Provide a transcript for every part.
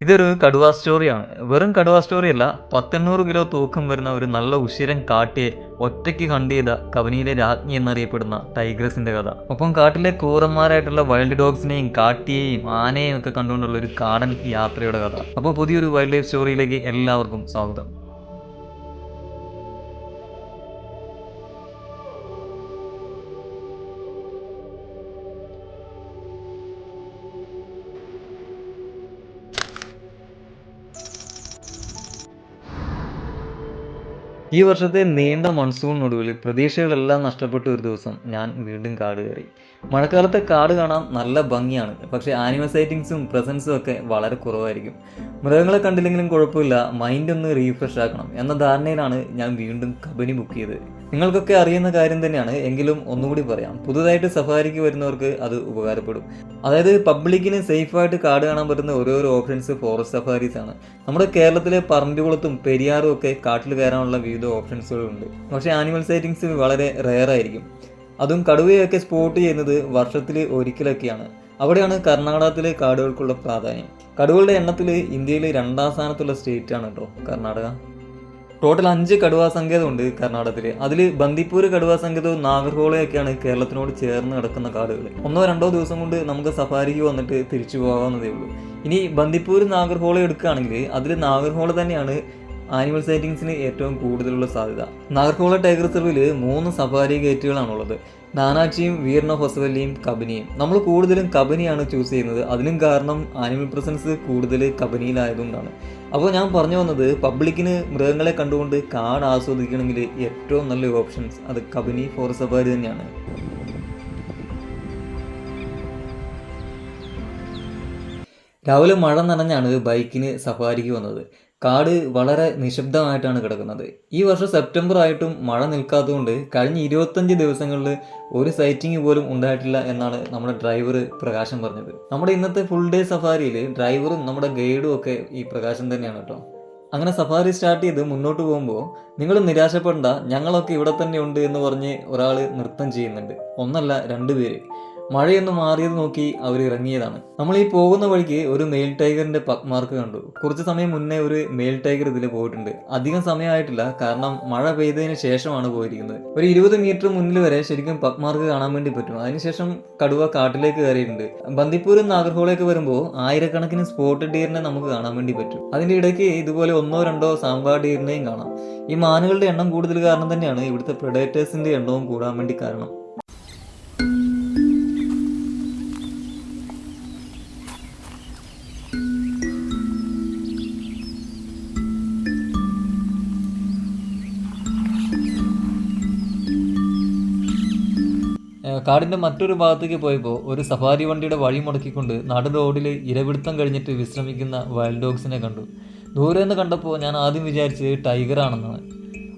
ഇതൊരു കടുവ സ്റ്റോറിയാണ്. വെറും കടുവ സ്റ്റോറിയല്ല പത്തെണ്ണൂറ് കിലോ തൂക്കം വരുന്ന ഒരു നല്ല ഉശിരൻ കാട്ടിയെ ഒറ്റയ്ക്ക് ഹണ്ട് ചെയ്ത കവനിയിലെ രാജ്ഞി എന്നറിയപ്പെടുന്ന ടൈഗ്രസിന്റെ കഥ. ഒപ്പം കാട്ടിലെ ക്രൂരന്മാരായിട്ടുള്ള വൈൽഡ് ഡോഗ്സിനെയും കാട്ടിയെയും ആനയെയും ഒക്കെ കണ്ടുകൊണ്ടുള്ള ഒരു കാടൻ യാത്രയുടെ കഥ. അപ്പോൾ പുതിയൊരു വൈൽഡ് ലൈഫ് സ്റ്റോറിയിലേക്ക് എല്ലാവർക്കും സ്വാഗതം. ഈ വർഷത്തെ നീണ്ട മൺസൂണിനൊടുവിൽ പ്രതീക്ഷകളെല്ലാം നഷ്ടപ്പെട്ട ഒരു ദിവസം ഞാൻ വീണ്ടും കാട് കയറി. മഴക്കാലത്തെ കാട് കാണാൻ നല്ല ഭംഗിയാണ്. പക്ഷേ ആനിമൽ സൈറ്റിങ്സും പ്രസൻസും ഒക്കെ വളരെ കുറവായിരിക്കും. മൃഗങ്ങളെ കണ്ടില്ലെങ്കിലും കുഴപ്പമില്ല. മൈൻഡ് ഒന്ന് റീഫ്രഷ് ആക്കണം എന്ന ധാരണയിലാണ് ഞാൻ വീണ്ടും കബനി ബുക്ക് ചെയ്തത്. നിങ്ങൾക്കൊക്കെ അറിയുന്ന കാര്യം തന്നെയാണ്. എങ്കിലും ഒന്നുകൂടി പറയാം. പുതുതായിട്ട് സഫാരിക്ക് വരുന്നവർക്ക് അത് ഉപകാരപ്പെടും. അതായത് പബ്ലിക്കിന് സേഫായിട്ട് കാട് കാണാൻ പറ്റുന്ന ഓരോരോ ഓപ്ഷൻസ് ഫോറസ്റ്റ് സഫാരീസ് ആണ്. നമ്മുടെ കേരളത്തിലെ പറമ്പിക്കുളത്തും പെരിയാറും ഒക്കെ കാട്ടിൽ കയറാനുള്ള വിവിധ ഓപ്ഷൻസുകളുണ്ട് പക്ഷേ ആനിമൽ സൈറ്റിങ്സ് വളരെ റെയർ ആയിരിക്കും. അതും കടുവയൊക്കെ സ്പോട്ട് ചെയ്യുന്നത് വർഷത്തിൽ ഒരിക്കലൊക്കെയാണ്. അവിടെയാണ് കർണാടകത്തിലെ കാടുകൾക്കുള്ള പ്രാധാന്യം. കടുവകളുടെ എണ്ണത്തിൽ ഇന്ത്യയിലെ രണ്ടാം സ്ഥാനത്തുള്ള സ്റ്റേറ്റ് ആണ് കേട്ടോ കർണാടക. ടോട്ടൽ അഞ്ച് കടുവാ സങ്കേതമുണ്ട് കർണാടകത്തിൽ അതിൽ ബന്ദിപ്പൂർ കടുവാ സങ്കേതവും നാഗർഹോളയൊക്കെയാണ് കേരളത്തിനോട് ചേർന്ന് കിടക്കുന്ന കാടുകൾ ഒന്നോ രണ്ടോ ദിവസം കൊണ്ട് നമുക്ക് സഫാരിക്ക് വന്നിട്ട് തിരിച്ചു പോകാവുന്നതേ ഉള്ളൂ. ഇനി ബന്ദിപ്പൂർ നാഗർഹോള എടുക്കുകയാണെങ്കിൽ അതിൽ നാഗർഹോള തന്നെയാണ് ആനിമൽ സൈറ്റിങ്സിന് ഏറ്റവും കൂടുതലുള്ള സാധ്യത. നാഗർകോള ടൈഗർ റിസർവിൽ മൂന്ന് സഫാരി ഗേറ്റുകളാണുള്ളത്. നാനാച്ചിയും വീർണ ഹൊസവല്ലിയും കബനിയും നമ്മൾ കൂടുതലും കബനിയാണ് ചൂസ് ചെയ്യുന്നത്. അതിനും കാരണം ആനിമൽ പ്രസൻസ് കൂടുതൽ കബനിയിലായതുകൊണ്ടാണ് അപ്പോൾ ഞാൻ പറഞ്ഞു വന്നത് പബ്ലിക്കിന് മൃഗങ്ങളെ കണ്ടുകൊണ്ട് കാട് ആസ്വദിക്കണമെങ്കിൽ ഏറ്റവും നല്ല ഓപ്ഷൻസ് അത് കബനി ഫോറസ്റ്റ് സഫാരി തന്നെയാണ്. രാവിലെ മഴ നനഞ്ഞാണ് ബൈക്കിന് സഫാരിക്ക് വന്നത്. കാട് വളരെ നിശബ്ദമായിട്ടാണ് കിടക്കുന്നത്. ഈ വർഷം സെപ്റ്റംബർ ആയിട്ടും മഴ നിൽക്കാത്തതുകൊണ്ട് കഴിഞ്ഞ ഇരുപത്തഞ്ച് ദിവസങ്ങളിൽ ഒരു സൈറ്റിംഗ് പോലും ഉണ്ടായിട്ടില്ല എന്നാണ് നമ്മുടെ ഡ്രൈവർ പ്രകാശം പറഞ്ഞത്. നമ്മുടെ ഇന്നത്തെ ഫുൾ ഡേ സഫാരിയിൽ ഡ്രൈവറും നമ്മുടെ ഗൈഡും ഒക്കെ ഈ പ്രകാശം തന്നെയാണ് കേട്ടോ. അങ്ങനെ സഫാരി സ്റ്റാർട്ട് ചെയ്ത് മുന്നോട്ട് പോകുമ്പോൾ നിങ്ങൾ നിരാശപ്പെടണ്ട ഞങ്ങളൊക്കെ ഇവിടെ തന്നെ ഉണ്ട് എന്ന് പറഞ്ഞ് ഒരാൾ നൃത്തം ചെയ്യുന്നുണ്ട്. ഒന്നല്ല രണ്ടുപേര് മഴയൊന്ന് മാറിയത് നോക്കി അവർ ഇറങ്ങിയതാണ്. നമ്മൾ ഈ പോകുന്ന വഴിക്ക് ഒരു മെയിൽ ടൈഗറിന്റെ പക്മാർക്ക് കണ്ടു. കുറച്ച് സമയം മുന്നേ ഒരു മെയിൽ ടൈഗർ ഇതിൽ പോയിട്ടുണ്ട്. അധികം സമയമായിട്ടില്ല കാരണം മഴ പെയ്തതിന് ശേഷമാണ് പോയിരിക്കുന്നത്. ഒരു ഇരുപത് മീറ്റർ മുന്നിൽ വരെ ശരിക്കും പക്മാർക്ക് കാണാൻ വേണ്ടി പറ്റും. അതിനുശേഷം കടുവ കാട്ടിലേക്ക് കയറിയിട്ടുണ്ട്. ബന്ദിപ്പൂരും നാഗർഹോളേക്ക് വരുമ്പോൾ ആയിരക്കണക്കിന് സ്പോട്ട് ഡീറിനെ നമുക്ക് കാണാൻ വേണ്ടി പറ്റും. അതിന്റെ ഇടയ്ക്ക് ഇതുപോലെ ഒന്നോ രണ്ടോ സാമ്പാർ ഡീറിനെയും കാണാം. ഈ മാനുകളുടെ എണ്ണം കൂടുതൽ കാരണം തന്നെയാണ് ഇവിടുത്തെ പ്രൊഡേറ്റേഴ്സിന്റെ എണ്ണവും കൂടാൻ വേണ്ടി കാരണം. ഏഹ് കാടിന്റെ മറ്റൊരു ഭാഗത്തേക്ക് പോയപ്പോൾ ഒരു സഫാരി വണ്ടിയുടെ വഴി മുടക്കിക്കൊണ്ട് നാട് റോഡിൽ ഇരപിടുത്തം കഴിഞ്ഞിട്ട് വിശ്രമിക്കുന്ന വൈൽഡ് ഡോഗ്സിനെ കണ്ടു. ദൂരെ നിന്ന് കണ്ടപ്പോൾ ഞാൻ ആദ്യം വിചാരിച്ചത് ടൈഗർ ആണെന്നാണ്.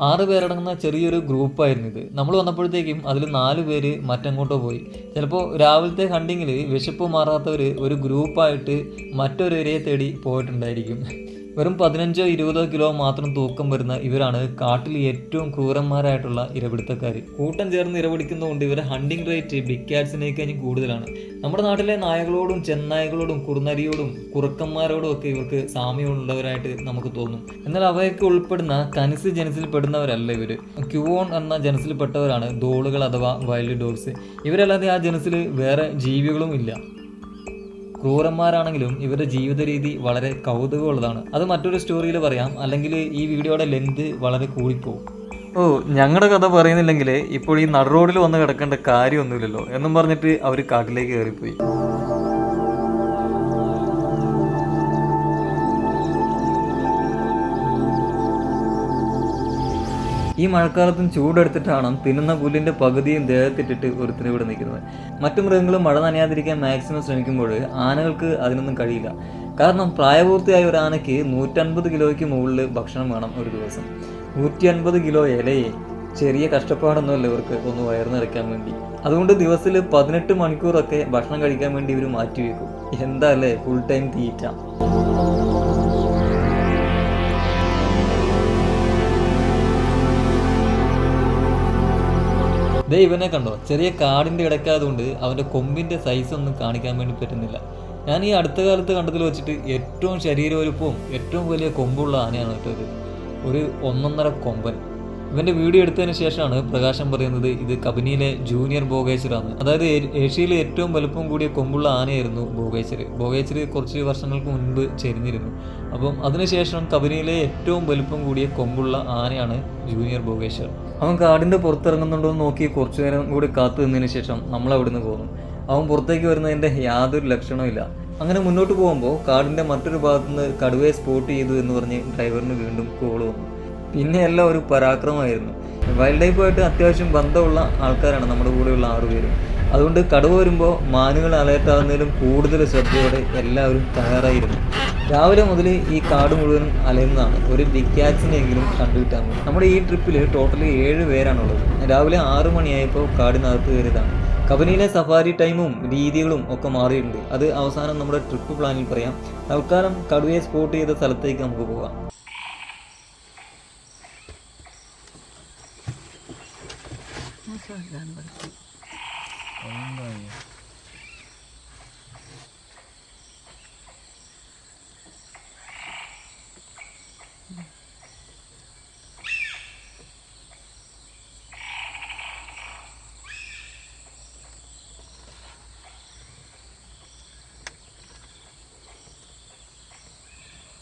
ആറ് പേരടങ്ങുന്ന ചെറിയൊരു ഗ്രൂപ്പായിരുന്നു ഇത്. നമ്മൾ വന്നപ്പോഴത്തേക്കും അതിൽ നാല് പേര് മറ്റങ്ങോട്ടോ പോയി. ചിലപ്പോൾ രാവിലത്തെ ഹണ്ടിങ്ങിൽ വിശപ്പ് മാറാത്തവർ ഒരു ഗ്രൂപ്പായിട്ട് മറ്റൊരു ഏരിയയെ തേടി പോയിട്ടുണ്ടായിരിക്കും. വെറും പതിനഞ്ചോ ഇരുപതോ കിലോ മാത്രം തൂക്കം വരുന്ന ഇവരാണ് കാട്ടിൽ ഏറ്റവും ക്രൂരന്മാരായിട്ടുള്ള ഇരപിടുത്തക്കാർ കൂട്ടം ചേർന്ന് ഇരപിടിക്കുന്നതുകൊണ്ട് ഇവരെ ഹണ്ടിങ് റേറ്റ് ബിഗ് ക്യാറ്റ്സിനേക്കാളും കൂടുതലാണ്. നമ്മുടെ നാട്ടിലെ നായകളോടും ചെന്നായകളോടും കുറുനരിയോടും കുറുക്കന്മാരോടും ഒക്കെ ഇവർക്ക് സാമ്യമുള്ളവരായിട്ട് നമുക്ക് തോന്നും. എന്നാൽ അവയൊക്കെ ഉൾപ്പെടുന്ന കനിസ് ജനസിൽ പെടുന്നവരല്ല ഇവർ ക്യൂവോൺ എന്ന ജനസിൽപ്പെട്ടവരാണ് ദോളുകൾ അഥവാ വൈൽഡ് ഡോഗ്സ്. ഇവരല്ലാതെ ആ ജനസിൽ വേറെ ജീവികളും ഇല്ല. ക്രൂരന്മാരാണെങ്കിലും ഇവരുടെ ജീവിത രീതി വളരെ കൗതുകമുള്ളതാണ്. അത് മറ്റൊരു സ്റ്റോറിയിൽ പറയാം. അല്ലെങ്കിൽ ഈ വീഡിയോയുടെ ലെങ്ത് വളരെ കൂടിപ്പോകും ഓ ഞങ്ങളുടെ കഥ പറയുന്നില്ലെങ്കിൽ ഇപ്പോൾ ഈ നടുറോഡിൽ വന്ന് കിടക്കേണ്ട കാര്യമൊന്നുമില്ലല്ലോ എന്നും പറഞ്ഞിട്ട് അവർ കാട്ടിലേക്ക് കയറിപ്പോയി. ഈ മഴക്കാലത്തും ചൂടെടുത്തിട്ടാണ് തിന്നുന്ന പുല്ലിന്റെ പകുതിയും ദേഹത്തിട്ടിട്ട് ഒരുത്തിന് ഇവിടെ നിൽക്കുന്നത്. മറ്റു മൃഗങ്ങൾ മഴ നനയാതിരിക്കാൻ മാക്സിമം ശ്രമിക്കുമ്പോൾ ആനകൾക്ക് അതിനൊന്നും കഴിയില്ല. കാരണം പ്രായപൂർത്തിയായ ഒരു ആനയ്ക്ക് നൂറ്റൻപത് കിലോയ്ക്ക് മുകളിൽ ഭക്ഷണം വേണം ഒരു ദിവസം. നൂറ്റി അൻപത് കിലോ ഇലയെ ചെറിയ കഷ്ടപ്പാടൊന്നുമല്ല ഇവർക്ക് ഒന്ന് വയർന്നിറക്കാൻ വേണ്ടി. അതുകൊണ്ട് ദിവസത്തിൽ പതിനെട്ട് മണിക്കൂറൊക്കെ ഭക്ഷണം കഴിക്കാൻ വേണ്ടി ഇവർ മാറ്റി വെക്കും എന്താ അല്ലേ ഫുൾ ടൈം തീറ്റ. ദേ ഇവനെ കണ്ടോ? ചെറിയ കാടിന്റെ ഇടയ്ക്കായതുകൊണ്ട് അവന്റെ കൊമ്പിന്റെ സൈസ് ഒന്നും കാണിക്കാൻ വേണ്ടി പറ്റുന്നില്ല. ഞാൻ ഈ അടുത്ത കാലത്ത് കണ്ടതിൽ വെച്ചിട്ട് ഏറ്റവും ശരീരവലുപ്പവും ഏറ്റവും വലിയ കൊമ്പുള്ള ആനയാണ് കേട്ടോ ഇത്. ഒരു ഒന്നൊന്നര കൊമ്പൻ. ഇവന്റെ വീഡിയോ എടുത്തതിന് ശേഷമാണ് പ്രകാശം പറയുന്നത് ഇത് കബനിയിലെ ജൂനിയർ ബോഗേശ്വറാണ് അതായത് ഏഷ്യയിലെ ഏറ്റവും വലുപ്പം കൂടിയ കൊമ്പുള്ള ആനയായിരുന്നു ബോഗേശ്വർ ബോഗേശ്വർ കുറച്ച് വർഷങ്ങൾക്ക് മുൻപ് ചെരിഞ്ഞിരുന്നു. അപ്പം അതിനുശേഷം കബനിയിലെ ഏറ്റവും വലുപ്പം കൂടിയ കൊമ്പുള്ള ആനയാണ് ജൂനിയർ ഭോഗേശ്വർ അവൻ കാടിന്റെ പുറത്തിറങ്ങുന്നുണ്ടോ എന്ന് നോക്കി കുറച്ചു നേരം കൂടി കാത്തു നിന്നതിന് ശേഷം നമ്മൾ അവിടുന്ന് പോകുന്നു. അവൻ പുറത്തേക്ക് വരുന്നതിന്റെ യാതൊരു ലക്ഷണവും ഇല്ല. അങ്ങനെ മുന്നോട്ട് പോകുമ്പോൾ കാടിന്റെ മറ്റൊരു ഭാഗത്തുനിന്ന് കടുവയെ സ്പോട്ട് ചെയ്തു എന്ന് പറഞ്ഞ് ഡ്രൈവറിന് വീണ്ടും കോൾ വന്നു. പിന്നെ എല്ലാം ഒരു പരാക്രമമായിരുന്നു. വൈൽഡ് ലൈഫുമായിട്ട് അത്യാവശ്യം ബന്ധമുള്ള ആൾക്കാരാണ് നമ്മുടെ കൂടെയുള്ള ആറുപേരും. അതുകൊണ്ട് കടുവ വരുമ്പോൾ മാനുകൾ അലേർട്ട് ആകുന്നതിലും കൂടുതൽ ശ്രദ്ധയോടെ എല്ലാവരും തയ്യാറായിരുന്നു. രാവിലെ മുതൽ ഈ കാട് മുഴുവനും അലയുന്നതാണ്. ഒരു ക്യാറ്റ്സിനെങ്കിലും കണ്ടുകിട്ടാൻ മതി നമ്മുടെ ഈ ട്രിപ്പിൽ ടോട്ടൽ ഏഴ് പേരാണുള്ളത്. രാവിലെ ആറ് മണിയായപ്പോൾ കാടിനകത്ത് കയറിയതാണ്. കബനിയിലെ സഫാരി ടൈമും രീതികളും ഒക്കെ മാറിയിട്ടുണ്ട്. അത് അവസാനം നമ്മുടെ ട്രിപ്പ് പ്ലാനിൽ പറയാം. തൽക്കാലം കടുവയെ സ്പോട്ട് ചെയ്ത സ്ഥലത്തേക്ക് നമുക്ക് പോകാം.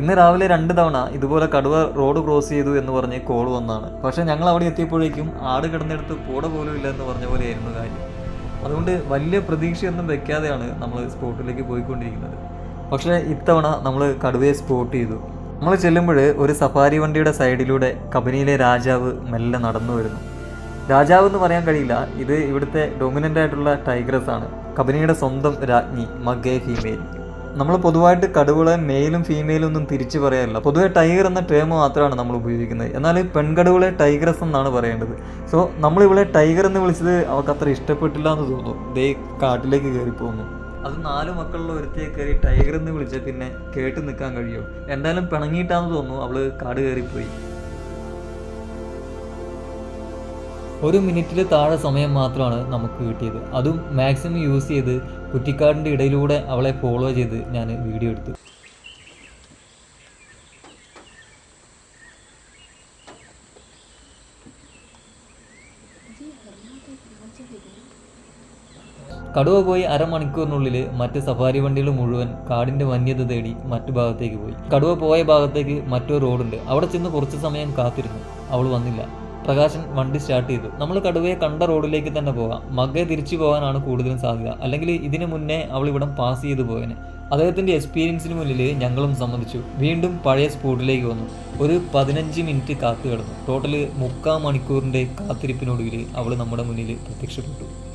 ഇന്ന് രാവിലെ രണ്ട് തവണ ഇതുപോലെ കടുവ റോഡ് ക്രോസ് ചെയ്തു എന്ന് പറഞ്ഞ് കോൾ വന്നാണ്. പക്ഷെ ഞങ്ങൾ അവിടെ എത്തിയപ്പോഴേക്കും ആട് കിടന്നെടുത്ത് കൂടെ പോലും ഇല്ല എന്ന് പറഞ്ഞ പോലെയായിരുന്നു കാര്യം. അതുകൊണ്ട് വലിയ പ്രതീക്ഷയൊന്നും വെക്കാതെയാണ് നമ്മൾ സ്പോട്ടിലേക്ക് പോയിക്കൊണ്ടിരിക്കുന്നത്. പക്ഷേ ഇത്തവണ നമ്മൾ കടുവയെ സ്പോട്ട് ചെയ്തു. നമ്മൾ ചെല്ലുമ്പോൾ ഒരു സഫാരി വണ്ടിയുടെ സൈഡിലൂടെ കബനിയിലെ രാജാവ് മെല്ലെ നടന്നു വരുന്നു. രാജാവ് എന്ന് പറയാൻ കഴിയില്ല ഇത് ഇവിടുത്തെ ഡൊമിനന്റ് ആയിട്ടുള്ള ടൈഗ്രസ് ആണ്. കബനിയുടെ സ്വന്തം രാജ്ഞി മഗേ ഫീമെയിൽ നമ്മൾ പൊതുവായിട്ട് കടുവകളെ മെയിലും ഫീമെയിലും ഒന്നും തിരിച്ചു പറയാറില്ല പൊതുവെ ടൈഗർ എന്ന ടേം മാത്രമാണ് നമ്മൾ ഉപയോഗിക്കുന്നത്. എന്നാൽ പെൺകടുവളെ ടൈഗ്രസ് എന്നാണ് പറയേണ്ടത്. സോ നമ്മൾ ഇവിടെ ടൈഗർ എന്ന് വിളിച്ചത് അവൾക്ക് അത്ര ഇഷ്ടപ്പെട്ടില്ല എന്ന് തോന്നുന്നു. ദേ കാട്ടിലേക്ക് കയറി പോകുന്നു അത് നാല് മക്കളുള്ള ഒരുത്തിയെ കയറി ടൈഗർ എന്ന് വിളിച്ച പിന്നെ കേട്ട് നിൽക്കാൻ കഴിയുമോ എന്തായാലും പിണങ്ങിയിട്ടാന്ന് തോന്നുന്നു അവൾ കാട് കയറിപ്പോയി. ഒരു മിനിറ്റിൽ താഴെ സമയം മാത്രമാണ് നമുക്ക് കിട്ടിയത്. അതും മാക്സിമം യൂസ് ചെയ്ത് കുറ്റിക്കാടിന്റെ ഇടയിലൂടെ അവളെ ഫോളോ ചെയ്ത് ഞാൻ വീഡിയോ എടുത്തു. കടുവ പോയി അരമണിക്കൂറിനുള്ളിൽ മറ്റ് സഫാരി വണ്ടികൾ മുഴുവൻ കാടിന്റെ വന്യത തേടി മറ്റു ഭാഗത്തേക്ക് പോയി. കടുവ പോയ ഭാഗത്തേക്ക് മറ്റൊരു റോഡുണ്ട് അവിടെ ചെന്ന് കുറച്ച് സമയം കാത്തിരുന്നു. അവൾ വന്നില്ല. പ്രകാശൻ വണ്ടി സ്റ്റാർട്ട് ചെയ്തു. നമ്മൾ കടുവയെ കണ്ട റോഡിലേക്ക് തന്നെ പോകാം. മകയെ തിരിച്ചു പോകാനാണ് കൂടുതലും സാധ്യത. അല്ലെങ്കിൽ ഇതിനു മുന്നേ അവൾ ഇവിടം പാസ് ചെയ്തു പോയനെ. അദ്ദേഹത്തിന്റെ എക്സ്പീരിയൻസിന് മുന്നിൽ ഞങ്ങളും സമ്മതിച്ചു. വീണ്ടും പഴയ സ്പോട്ടിലേക്ക് വന്നു. ഒരു പതിനഞ്ച് മിനിറ്റ് കാത്തു കിടന്നു. ടോട്ടൽ മുക്കാൽ മണിക്കൂറിന്റെ കാത്തിരിപ്പിനൊടുവിൽ അവൾ നമ്മുടെ മുന്നിൽ പ്രത്യക്ഷപ്പെട്ടു.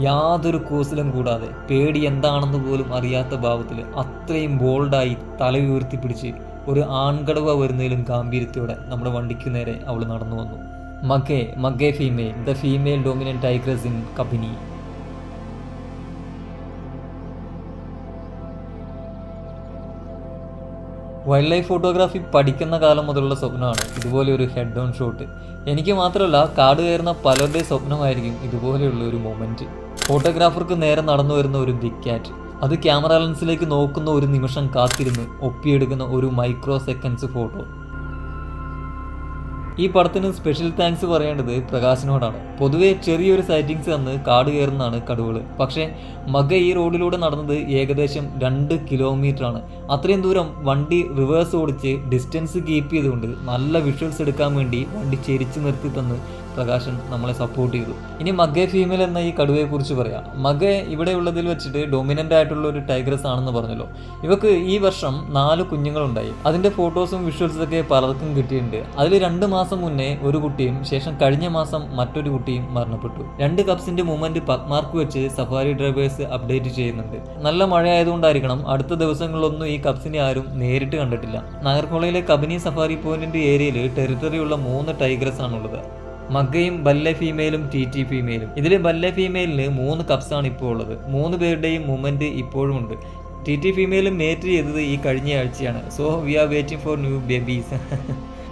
യാതൊരു കൂസലും കൂടാതെ പേടി എന്താണെന്ന് പോലും അറിയാത്ത ഭാവത്തിൽ അത്രയും ബോൾഡായി തല ഉയർത്തി പിടിച്ച് ഒരു ആൺകടവ വരുന്നതിലും ഗാംഭീര്യത്തോടെ നമ്മുടെ വണ്ടിക്ക് നേരെ അവൾ നടന്നു വന്നു. Maggie Maggie female the female dominant tigress in Kabini wildlife photography പഠിക്കുന്ന കാലം മുതലുള്ള സ്വപ്നമാണ്. ഇതുപോലെ ഒരു ഹെഡ് ഡൗൺ ഷോട്ട് എനിക്ക് മാത്രമല്ല കാട് കയറുന്ന പലരുടെയും സ്വപ്നമായിരിക്കും ഇതുപോലെയുള്ള ഒരു മൊമെന്റ് ഫോട്ടോഗ്രാഫർക്ക് നേരെ നടന്നു വരുന്ന ഒരു ബിഗ് ക്യാറ്റ് അത് ക്യാമറ ലെൻസിലേക്ക് നോക്കുന്ന ഒരു നിമിഷം കാത്തിരുന്ന് ഒപ്പിയെടുക്കുന്ന ഒരു മൈക്രോ സെക്കൻഡ്സ് ഫോട്ടോ ഈ പടത്തിന് സ്പെഷ്യൽ താങ്ക്സ് പറയേണ്ടത് പ്രകാശിനോടാണ്. പൊതുവേ ചെറിയൊരു സൈറ്റിങ്സ് തന്ന് കാട് കയറുന്നതാണ് കടുവകൾ പക്ഷേ മഗ ഈ റോഡിലൂടെ നടന്നത് ഏകദേശം രണ്ട് കിലോമീറ്റർ ആണ്. അത്രയും ദൂരം വണ്ടി റിവേഴ്സ് ഓടിച്ച് ഡിസ്റ്റൻസ് കീപ്പ് ചെയ്തുകൊണ്ട് നല്ല വിഷ്വൽസ് എടുക്കാൻ വേണ്ടി വണ്ടി ചെരിച്ചു നിർത്തി തന്ന് പ്രകാശൻ നമ്മളെ സപ്പോർട്ട് ചെയ്തു. ഇനി മഗെ ഫീമെയിൽ എന്ന ഈ കടുവയെ കുറിച്ച് പറയാം. മഗെ ഇവിടെ ഉള്ളതിൽ വെച്ചിട്ട് ഡൊമിനന്റ് ആയിട്ടുള്ള ഒരു ടൈഗ്രസ് ആണെന്ന് പറഞ്ഞല്ലോ. ഇവക്ക് ഈ വർഷം നാല് കുഞ്ഞുങ്ങളുണ്ടായി. അതിന്റെ ഫോട്ടോസും വിഷ്വൽസും ഒക്കെ പലർക്കും കിട്ടിയിട്ടുണ്ട്. അതിൽ രണ്ട് മാസം മുന്നേ ഒരു കുട്ടിയും ശേഷം കഴിഞ്ഞ മാസം മറ്റൊരു കുട്ടിയും മരണപ്പെട്ടു. രണ്ട് കപ്സിന്റെ മൂവ്മെന്റ് പത്മാർക്ക് വെച്ച് സഫാരി ഡ്രൈവേഴ്സ് അപ്ഡേറ്റ് ചെയ്യുന്നുണ്ട്. നല്ല മഴ ആയതുകൊണ്ടായിരിക്കണം അടുത്ത ദിവസങ്ങളിലൊന്നും ഈ കപ്സിനെ ആരും നേരിട്ട് കണ്ടിട്ടില്ല. നാഗർകോളയിലെ കബനി സഫാരി പോയിന്റിന്റെ ഏരിയയിൽ ടെറിട്ടറി ഉള്ള മൂന്ന് ടൈഗ്രസ് ആണുള്ളത്. മഗ്ഗയും ബല്ല ഫീമെയിലും ടി ടി ഫീമെയിലും ഇതിൽ ബല്ല ഫീമെയിലിന് മൂന്ന് കപ്സാണ് ഇപ്പോൾ ഉള്ളത്. മൂന്ന് പേരുടെയും മൂമെന്റ് ഇപ്പോഴും ഉണ്ട്. ടി ടി ഫീമെയിലും മേറ്റ് ചെയ്തത് ഈ കഴിഞ്ഞ ആഴ്ചയാണ് so we are waiting for new babies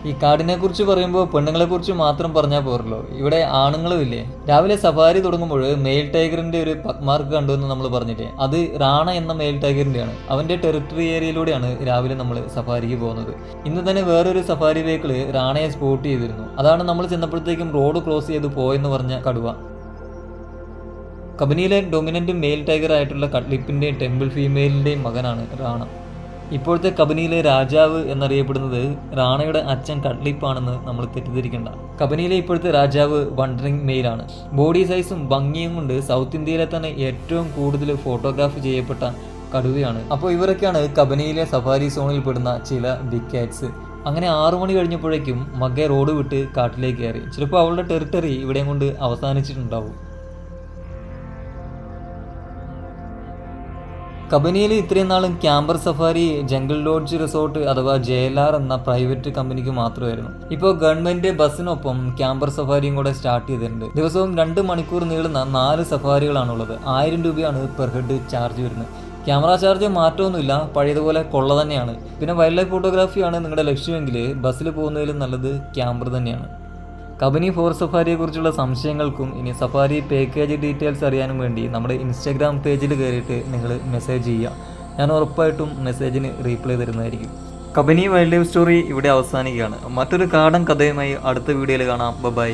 ഈ കാടിനെ കുറിച്ച് പറയുമ്പോൾ പെണ്ണുങ്ങളെ കുറിച്ച് മാത്രം പറഞ്ഞാൽ പോരല്ലോ. ഇവിടെ ആണുങ്ങളും ഇല്ലേ? രാവിലെ സഫാരി തുടങ്ങുമ്പോൾ മെയിൽ ടൈഗറിന്റെ ഒരു പക്മാർക്ക് കണ്ടു എന്ന് നമ്മൾ പറഞ്ഞില്ലേ? അത് റാണ എന്ന മെയിൽ ടൈഗറിന്റെയാണ് അവന്റെ ടെറിട്ടറി ഏരിയയിലൂടെയാണ് രാവിലെ നമ്മൾ സഫാരിക്ക് പോകുന്നത്. ഇന്ന് തന്നെ വേറൊരു സഫാരി വെഹിക്കിൾ റാണയെ സ്പോട്ട് ചെയ്തിരുന്നു. അതാണ് നമ്മൾ ചെന്നപ്പോഴത്തേക്കും റോഡ് ക്രോസ് ചെയ്ത് പോയെന്ന് പറഞ്ഞ കടുവ. കബനിയിലെ ഡൊമിനന്റ് മെയിൽ ടൈഗർ ആയിട്ടുള്ള കട്ലിപ്പിന്റെയും ടെമ്പിൾ ഫീമെയിലിന്റെയും മകനാണ് റാണ. ഇപ്പോഴത്തെ കബനിയിലെ രാജാവ് എന്നറിയപ്പെടുന്നത് റാണയുടെ അച്ഛൻ കട്ലിപ്പാണെന്ന് നമ്മൾ തെറ്റിദ്ധരിക്കേണ്ട. കബനിയിലെ ഇപ്പോഴത്തെ രാജാവ് വണ്ടറിംഗ് മെയിലാണ്. ബോഡി സൈസും ഭംഗിയും കൊണ്ട് സൗത്ത് ഇന്ത്യയിലെ തന്നെ ഏറ്റവും കൂടുതൽ ഫോട്ടോഗ്രാഫ് ചെയ്യപ്പെട്ട കടുവയാണ്. അപ്പോൾ ഇവരൊക്കെയാണ് കബനിയിലെ സഫാരി സോണിൽ പെടുന്ന ചില ബിഗ് കാറ്റ്സ് അങ്ങനെ ആറു മണി കഴിഞ്ഞപ്പോഴേക്കും മഗ്ഗെ റോഡ് വിട്ട് കാട്ടിലേക്ക് കയറി. ചിലപ്പോൾ അവളുടെ ടെറിട്ടറി ഇവിടെയും കൊണ്ട് അവസാനിച്ചിട്ടുണ്ടാവും. കബനിയിൽ ഇത്രയും നാളും camper safari jungle lodge resort അഥവാ ജെ എൽ ആർ എന്ന പ്രൈവറ്റ് കമ്പനിക്ക് മാത്രമായിരുന്നു. ഇപ്പോൾ ഗവൺമെന്റ് ബസ്സിനൊപ്പം ക്യാമ്പർ സഫാരിയും കൂടെ സ്റ്റാർട്ട് ചെയ്തിട്ടുണ്ട്. ദിവസവും രണ്ട് മണിക്കൂർ നീളുന്ന നാല് സഫാരികളാണ് ഉള്ളത് ആയിരം രൂപയാണ് പെർ ഹെഡ് ചാർജ് വരുന്നത്. ക്യാമറ ചാർജ് മാറ്റമൊന്നുമില്ല പഴയതുപോലെ കൊള്ള തന്നെയാണ്. പിന്നെ വൈൽഡ് ലൈഫ് ഫോട്ടോഗ്രാഫിയാണ് നിങ്ങളുടെ ലക്ഷ്യമെങ്കിൽ ബസ്സിൽ പോകുന്നതിലും നല്ലത് ക്യാമറ തന്നെയാണ്. കബനി ഫോർ സഫാരിയെ കുറിച്ചുള്ള സംശയങ്ങൾക്കും ഇനി സഫാരി പാക്കേജ് ഡീറ്റെയിൽസ് അറിയാനും വേണ്ടി നമ്മുടെ ഇൻസ്റ്റാഗ്രാം പേജിൽ കയറിയിട്ട് നിങ്ങൾ മെസ്സേജ് ചെയ്യുക. ഞാൻ ഉറപ്പായിട്ടും മെസ്സേജിന് റീപ്ലൈ തരുന്നതായിരിക്കും. കബനി വൈൽഡ് ലൈഫ് സ്റ്റോറി ഇവിടെ അവസാനിക്കുകയാണ്. മറ്റൊരു കാടൻ കഥയുമായി അടുത്ത വീഡിയോയിൽ കാണാം. ബൈ